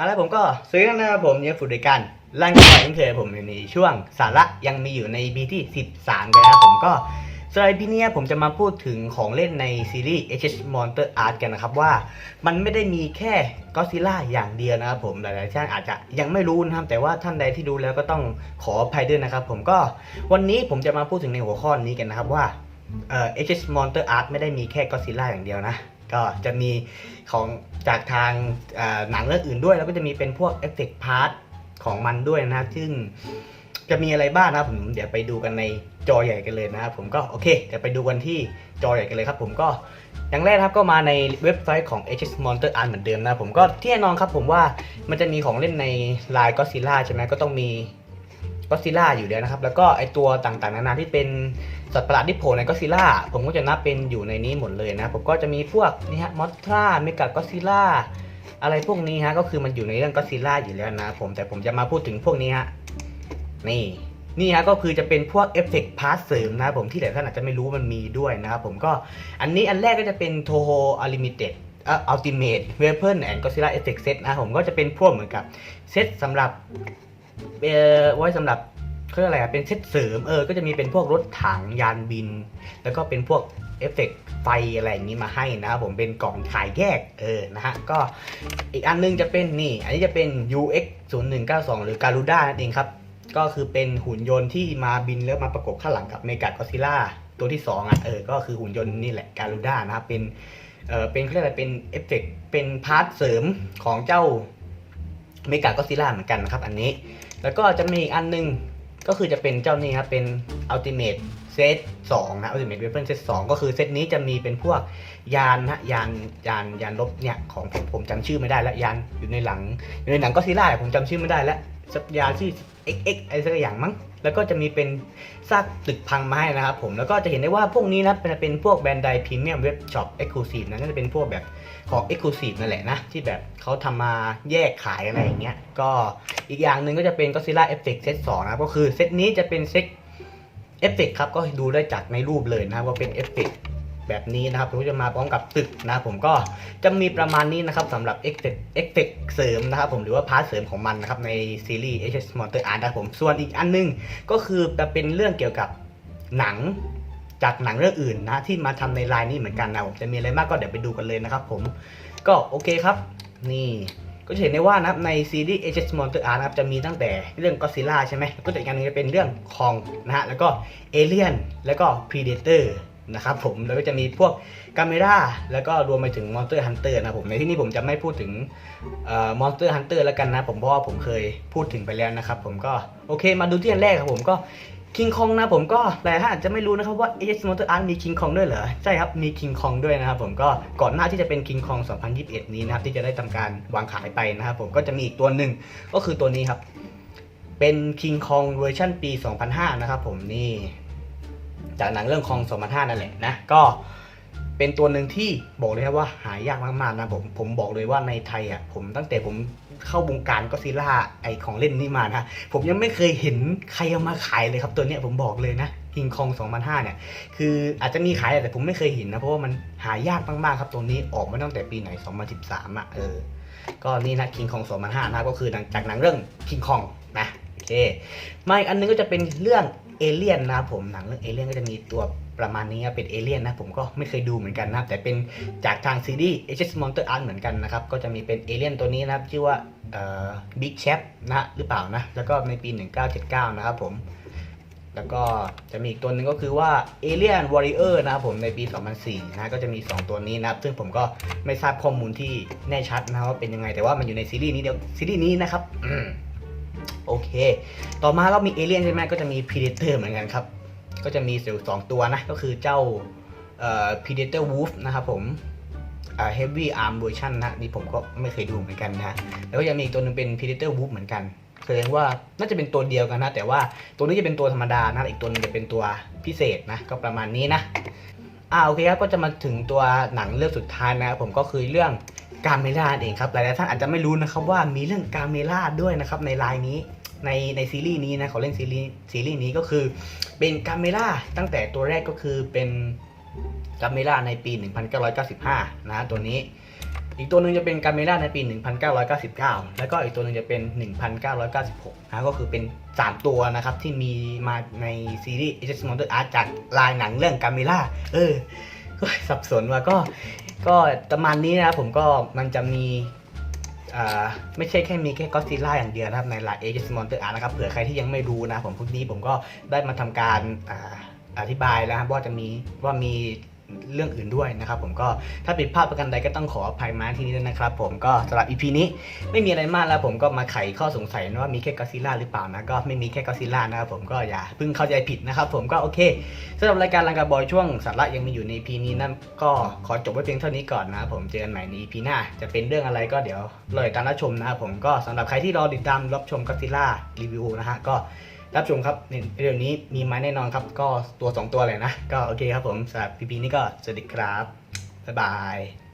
เอาละผมก็ซื้อแล้วนะครับผมยังฝึกด้วยกันร่างกายยังเคยผมอยู่ในช่วงสาระยังมีอยู่ใน B ที่ 13กันนะผมก็สำหรับ EP เนี้ยผมจะมาพูดถึงของเล่นในซีรีส์ HS Monster Art กันนะครับว่า มันไม่ได้มีแค่ก็ซิล่าอย่างเดียวนะครับผมหลายๆท่านอาจจะยังไม่รู้นะครับแต่ว่าท่านใดที่ดูแล้วก็ต้องขออภัยด้วยนะครับผมก็วันนี้ผมจะมาพูดถึงในหัวข้อนี้กันนะครับว่าเอ่อ H Monster Art ไม่ได้มีแค่ก็ซิล่าอย่างเดียวนะ ก็จะมีของจากทางหนังเรื่องอื่นด้วย แล้วก็จะมีเป็นพวกเอฟเฟกต์พาร์ทของมันด้วยนะครับซึ่งจะมีอะไรบ้างนะครับผมเดี๋ยวไปดูกันในจอใหญ่กันเลยนะครับผมก็โอเคเดี๋ยวไปดูกันที่จอใหญ่กันเลยครับ ผมก็อย่างแรกครับก็มาในเว็บไซต์ของ HS Monster Art เหมือนเดิมนะผมก็ที่แน่นอนครับผมว่ามันจะมีของเล่นในลายก็ซิล่าใช่ไหมก็ต้องมี ก็ซิล่าอยู่แล้วนะครับ แล้วก็ไอตัวต่างๆ นานาที่เป็นสัตว์ประหลาดที่โผล่ในก็ซิล่าผมก็จะนับเป็นอยู่ในนี้หมดเลยนะผมก็จะมีพวกนี่ฮะมอสทราเมกาก็ซิล่าอะไรพวกนี้ฮะก็คือมันอยู่ในเรื่องก็ซิล่าอยู่แล้วนะผมแต่ผมจะมาพูดถึงพวกนี้ฮะนี่นี่ฮะก็คือจะเป็นพวกเอฟเฟกต์พาร์ทเสริมนะครับผมที่หลายท่านอาจจะไม่รู้มันมีด้วยนะครับผมก็อันนี้อันแรกก็จะเป็นโทโฮอลิมิเต็ดเอ่ออัลติเมทเวเพิลแอนด์ก็ซิล่าเอฟเฟกต์เซตนะผมก็จะเป็นพวกเหมือนกับเซตสำหรับ ไว้สำหรับเขาเรียกอะไรอะเป็นเซตเสริมเออ ก็จะมีเป็นพวกรถถังยานบิน แล้วก็เป็นพวกเอฟเฟกต์ไฟอะไรอย่างนี้มาให้นะครับผมเป็นกล่องขายแยกเออนะฮะก็อีกอันนึงจะเป็นนี่ อันนี้จะเป็น UX 0 1 9 2 หรือการูด้านั่นเองครับ ก็คือเป็นหุ่นยนต์ที่มาบินแล้วมาประกบข้างหลังกับเมกา o อซิล่าตัวที่ 2อะเออก็คือหุ่นยนต์นี่แหละการูด้านะครับเป็นเออเป็นเขาเรียกอะไรเป็นเอฟเฟกต์เป็นพาร์ทเสริมของเจ้าเมกา o อซิล่าเหมือนกันนะครับ อันนี้ แล้วก็จะมีอีกอันนึงก็คือจะเป็นเจ้านี้ครับเป็น Ultimate Set 2นะ Ultimate Weapon Set 2ก็คือเซตนี้จะมีเป็นพวกยานนะยานยานยานลบเนี่ยของผมผมจำชื่อไม่ได้แล้วยานอยู่ในหลังอยู่ในหนังก็ซีล่าผมจำชื่อไม่ได้แล้วสักยานที่ XX อะไรสักอย่างมั้ง แล้วก็จะมีเป็นซากตึกพังมาให้นะครับผมแล้วก็จะเห็นได้ว่าพวกนี้นะเป็นเป็นพวกแบรนด์ไดพรีเมียมเว็บช็อปเอ็กซ์คลูซีฟนะน่าจะเป็นพวกแบบของเอ็กซ์คลูซีฟนั่นแหละนะ ที่แบบเขาทำมาแยกขายอะไรอย่างเงี้ยก็อีกอย่างหนึ่งก็จะเป็น Godzilla Effect Set 2นะครับก็คือเซตนี้จะเป็นเซตเอฟเฟกครับก็ดูได้จากในรูปเลยนะว่าเป็นเอฟเฟก แบบนี้นะครับผมจะมาพร้อมกับตึกนะครับผมก็จะมีประมาณนี้นะครับสำหรับเอฟเฟกเอฟเฟกเสริมนะครับผมหรือว่าพาร์ทเสริมของมันนะครับในซีรีส์ HS Monster Art นะครับผมส่วนอีกอันหนึงก็คือจะเป็นเรื่องเกี่ยวกับหนังจากหนังเรื่องอื่นนะที่มาทำในไลน์นี้เหมือนกันนะผมจะมีอะไรมากก็เดี๋ยวไปดูกันเลยนะครับผมก็โอเคครับ นี่ก็จะเห็นได้ว่านะครับในซีรีส์ Age Monster Art นะครับจะมีตั้งแต่เรื่อง Godzilla ใช่ไหมก็จะอีกอันหนึงจะเป็นเรื่องคองนะฮะแล้วก็ Alien แล้วก็ Predator นะครับผมแล้วก็จะมีพวกกาเมราแล้วก็รวมไปถึง Monster Hunter นะครับผมในที่นี้ผมจะไม่พูดถึงเอ่อ Monster Hunter แล้วกันนะผมเพราะว่าผมเคยพูดถึงไปแล้วนะครับผมก็โอเคมาดูที่อันแรกครับผมก็คิงคองนะผมก็หลายท่านอาจจะไม่รู้นะครับว่า AS Motor Art มีคิงคองด้วยเหรอ ใช่ครับมีคิงคองด้วยนะครับผมก็ก่อนหน้าที่จะเป็นคิงคอง2021 นี้นะครับที่จะได้ทำการวางขายไปนะครับผมก็จะมีอีกตัวหนึ่งก็คือตัวนี้ครับ เป็นคิงคองเวอร์ชันปี 2005 นะครับผมนี่ จากหนังเรื่องคอง2005นั่นแหละนะก็เป็นตัวหนึ่งที่บอกเลยครับว่าหายากมากๆนะผมผมบอกเลยว่าในไทยอะผมตั้งแต่ผมเข้าวงการก็ซิล่าไอของเล่นนี่มานะผมยังไม่เคยเห็นใครเอามาขายเลยครับตัวเนี้ยผมบอกเลยนะคิงคอง2005เนี่ยคืออาจจะมีขายแต่ผมไม่เคยเห็นนะเพราะว่ามันหายากมากๆครับตัวนี้ออกมาตั้งแต่ปีไหน 2013อะเออก็นี่นะคิงคอง2005นะก็คือจากหนังเรื่องคิงคองนะโอเคมาอีกอันนึงก็จะเป็นเรื่อง เอเลี่ยนนะครับผมหนังเรื่องเอเลี่ยนก็จะมีตัวประมาณนี้เป็นเอเลี่ยนนะผมก็ไม่เคยดูเหมือนกันนะครับแต่เป็นจากทางซีรีส์ HS Monster Art เหมือนกันนะครับก็จะมีเป็นเอเลี่ยนตัวนี้นะครับชื่อว่าเอ่อ Big Chef นะหรือเปล่านะแล้วก็ในปี 1979 นะครับผมแล้วก็จะมีอีกตัวหนึ่งก็คือว่า Alien Warrior นะครับผมในปี 2004 นะก็จะมี 2 ตัวนี้นะครับ ซึ่งผมก็ไม่ทราบข้อมูลที่แน่ชัดนะว่าเป็นยังไงแต่ว่ามันอยู่ในซีรีส์นี้เดียวซีรีส์นี้นะครับ เค ต่อมาก็มี Alien ใช่ไหมก็จะมี Predator เหมือนกันครับ ก็จะมีเซลล์สองตัวนะ ก็คือเจ้าเอ่อ Predator Wolf นะครับผมอ่า Heavy Arm Version นนะนี่ผมก็ไม่เคยดูเหมือนกันนะแล้วก็ยังมีตัวหนึงเป็น Predator Wolf เหมือนกันแสดงว่าน่าจะเป็นตัวเดียวกันนะ แต่ว่าตัวนี้จะเป็นตัวธรรมดานะอีกตัวนึงจะเป็นตัวพิเศษนะ ก็ประมาณนี้นะอ่าโอเคครับก็จะมาถึงตัวหนังเรื่องสุดท้ายนะครับผมก็คือเรื่องกาเมล่าเองครับหลายๆท่านอาจจะไม่รู้นะครับว่ามีเรื่องกาเมล่าด้วยนะครับในไลน์นี้ ในในซีรีส์นี้นะเขาเล่นซีรีส์ซีรีส์นี้ก็คือเป็นกาเมล่าตั้งแต่ตัวแรกก็คือเป็นกาเมล่าในปี 1995 นะตัวนี้ อีกตัวหนึ่งจะเป็นกาเมล่าในปี 1999 แล้วก็อีกตัวหนึ่งจะเป็น 1996 นะก็คือเป็น 3 ตัวนะครับที่มีมาในซีรีส์ a g e n t Monster Art จากลายหนังเรื่องกาเมล่าเออสับสนว่าก็ก็ประมาณนี้นะผมก็มันจะมี อ่าไม่ใช่แค่มีแค่ก็ซิล่าอย่างเดียวนะครับในหลายเอเจนต์มอนเตอร์อาร์นะครับเผื่อใครที่ยังไม่รู้นะผมพวกนี้ผมก็ได้มาทำการอาอธิบายแล้วครับว่าจะมีว่ามี เรื่องอื่นด้วยนะครับผมก็ถ้าผิดพลาดประกันใดก็ต้องขออภัยมาที่นี้ด้วยนะครับผมก็สำหรับ EP นี้ไม่มีอะไรมากแล้วผมก็มาไขข้อสงสัยนะว่ามีแค่ก็ซิล่าหรือเปล่านะก็ไม่มีแค่ก็ซิล่านะครับผมก็อย่าเพิ่งเข้าใจผิดนะครับผมก็โอเคสำหรับรายการลังกาบอยช่วงสาระยังมีอยู่ใน EP นี้นั่นก็ขอจบไว้เพียงเท่านี้ก่อนนะครับผมเจอกันใหม่ใน EP หน้า จะเป็นเรื่องอะไรก็เดี๋ยวรอติดตามรับชมนะครับผมก็สำหรับใครที่รอติดตามรับชมก็ซิล่ารีวิวนะฮะก็ รับชมครับในเรื่องนี้มีไม้แน่นอนครับ ก็ตัว 2 ตัวเลยนะ ก็โอเคครับผมสำหรับพีพีนี้ก็สวัสดีครับ บ๊ายบาย